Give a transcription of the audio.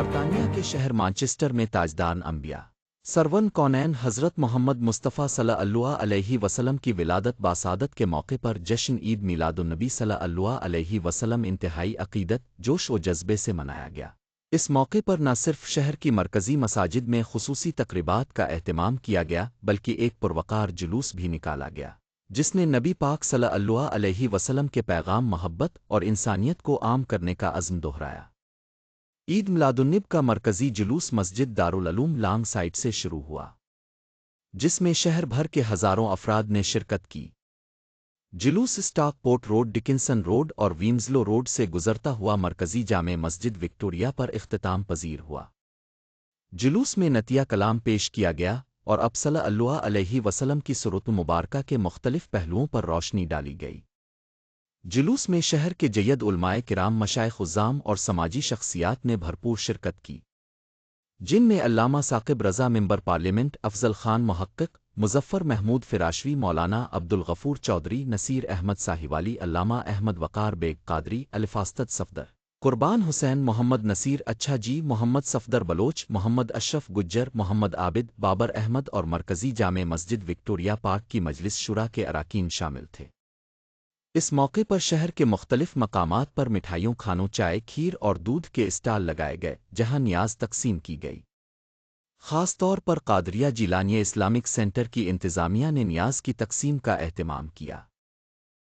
برطانیہ کے شہر مانچسٹر میں تاجدان انبیاء۔ سرون کونین حضرت محمد مصطفیٰ صلی اللہ علیہ وسلم کی ولادت باسادت کے موقع پر جشن عید میلاد النبی صلی اللہ علیہ وسلم انتہائی عقیدت، جوش و جذبے سے منایا گیا۔ اس موقع پر نہ صرف شہر کی مرکزی مساجد میں خصوصی تقریبات کا اہتمام کیا گیا، بلکہ ایک پروقار جلوس بھی نکالا گیا، جس نے نبی پاک صلی اللہ علیہ وسلم کے پیغام محبت اور انسانیت کو عام کرنے کا عزم دہرایا۔ عید میلادالنب کا مرکزی جلوس مسجد دارالعلوم لانگ سائٹ سے شروع ہوا، جس میں شہر بھر کے ہزاروں افراد نے شرکت کی۔ جلوس stock port road, Dickinson road اور ویمزلو روڈ سے گزرتا ہوا مرکزی جامع مسجد وکٹوریہ پر اختتام پذیر ہوا۔ جلوس میں نتیہ کلام پیش کیا گیا اور اب صلی اللہ علیہ وسلم کی صورت مبارکہ کے مختلف پہلوؤں پر روشنی ڈالی گئی۔ جلوس میں شہر کے جید علماء کرام مشائق الزام اور سماجی شخصیات نے بھرپور شرکت کی۔ جن میں علامہ ثاقب رضا ممبر پارلیمنٹ، افضل خان محقق، مظفر محمود فراشوی، مولانا عبد الغفور چودھری، نصیر احمد ساہیوالی، علامہ احمد وقار بیگ قادری الفاستد صفدر، قربان حسین محمد نصیر اچھا جی محمد صفدر بلوچ، محمد اشرف گجر، محمد عابد، بابر احمد اور مرکزی جامع مسجد وکٹوریہ پارک کی مجلس شورا کے اراکین شامل تھے۔ اس موقع پر شہر کے مختلف مقامات پر مٹھائیوں، کھانوں، چائے، کھیر اور دودھ کے اسٹال لگائے گئے، جہاں نیاز تقسیم کی گئی۔ خاص طور پر قادریہ جیلانیہ اسلامک سینٹر کی انتظامیہ نے نیاز کی تقسیم کا اہتمام کیا۔